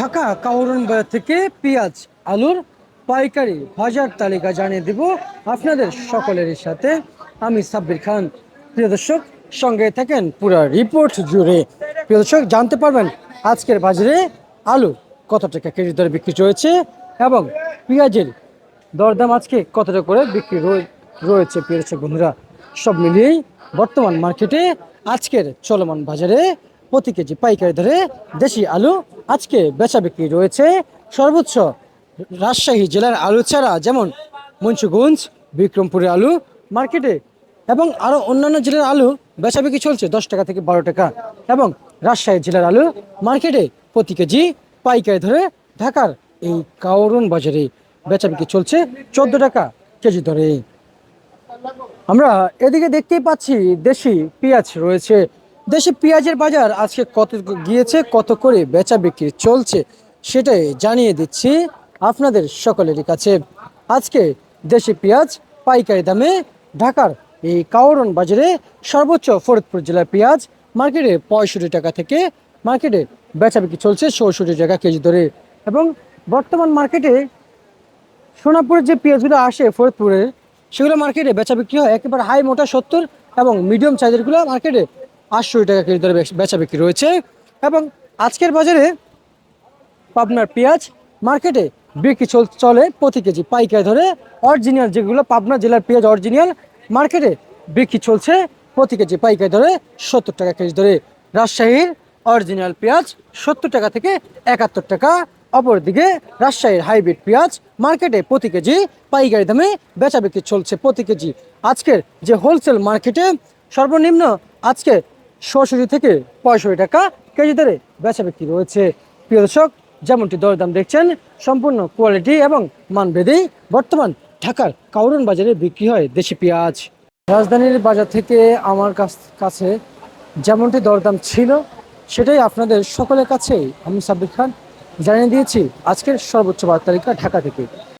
ঢাকা কাউরন বাজার থেকে পেঁয়াজ, আলুর পাইকারি বাজার তালিকা জানিয়ে দিব আপনাদের সকলের সাথে। আমি সাব্বির খান। প্রিয় দর্শক, সঙ্গে থাকেন পুরো রিপোর্ট জুড়ে। প্রিয় দর্শক, জানতে পারবেন আজকের বাজারে আলু কত টাকা কেজি দরে বিক্রি চলেছে এবং পেঁয়াজের দরদাম আজকে কত টাকা করে বিক্রি রয়ে- রয়েছে প্রিয় দর্শক বন্ধুরা। সব মিলিয়েই বর্তমান মার্কেটে আজকের চলমান বাজারে প্রতি কেজি পাইকারি ধরে দেশি আলু আজকে বেচা বিক্রি রয়েছে সর্বোচ্চ রাজশাহী জেলার আলু ছাড়া, যেমন মুন্সিগঞ্জ, বিক্রমপুরের আলু মার্কেটে এবং আরও অন্যান্য জেলার আলু বেচা বিক্রি চলছে দশ টাকা থেকে বারো টাকা এবং রাজশাহী জেলার আলু মার্কেটে প্রতি কেজি পাইকারি ধরে ঢাকার এই কাউরন বাজারে বেচা বিক্রি চলছে চোদ্দ টাকা কেজি ধরে আমরা এদিকে দেখতেই পাচ্ছি দেশি পেঁয়াজ রয়েছে। দেশি পেঁয়াজের বাজার আজকে কত গিয়েছে, কত করে বেচা বিক্রি চলছে সেটাই জানিয়ে দিচ্ছি আপনাদের সকলেরই কাছে। আজকে দেশি পেঁয়াজ পাইকারি দামে ঢাকার এই কাউরন বাজারে সর্বোচ্চ ফরিদপুর জেলার পেঁয়াজ মার্কেটে পঁয়ষট্টি টাকা থেকে মার্কেটে বেচা বিক্রি চলছে চৌষট্টি টাকা কেজি ধরে। এবং বর্তমান মার্কেটে সোনাপুরের যে পেঁয়াজগুলো আসে ফরিদপুরের, সেগুলো মার্কেটে বেচা বিক্রি হয় একেবারে হাই মোটা সত্তর এবং মিডিয়াম সাইজেরগুলো মার্কেটে আটশো টাকা কেজি দরে বেচ- বিক্রি রয়েছে। এবং আজকের বাজারে পাবনার পেঁয়াজ মার্কেটে বিক্রি চলে প্রতি কেজি পাইকারি ধরে অরিজিনাল যেগুলো পাবনা জেলার পেঁয়াজ অরিজিনাল মার্কেটে বিক্রি চলছে প্রতি কেজি পাইকারি ধরে সত্তর টাকা কেজি ধরে রাজশাহীর অরিজিনাল পেঁয়াজ সত্তর টাকা থেকে একাত্তর টাকা। অপরদিকে রাজশাহীর হাইব্রিড পেঁয়াজ মার্কেটে প্রতি কেজি পাইকারি দামে বেচা বিক্রি চলছে প্রতি কেজি। আজকের যে হোলসেল মার্কেটে সর্বনিম্ন আজকে ষষট্টি থেকে পঁয়ষট্টি টাকা কেজি দরে বেচা বিক্রি রয়েছে। প্রিয় দর্শক, যেমনটি দরদাম দেখছেন, সম্পূর্ণ কোয়ালিটি এবং মানভেদেই বর্তমান ঢাকার কাউরন বাজারে বিক্রি হয় দেশি পেঁয়াজ। রাজধানীর বাজার থেকে আমার কাছ- যেমনটি দরদাম ছিল, সেটাই আপনাদের সকলের কাছে আমি সাব্বির খান, জানিয়ে দিয়েছি আজকের সর্বোচ্চ বার্তা তালিকা ঢাকা থেকে।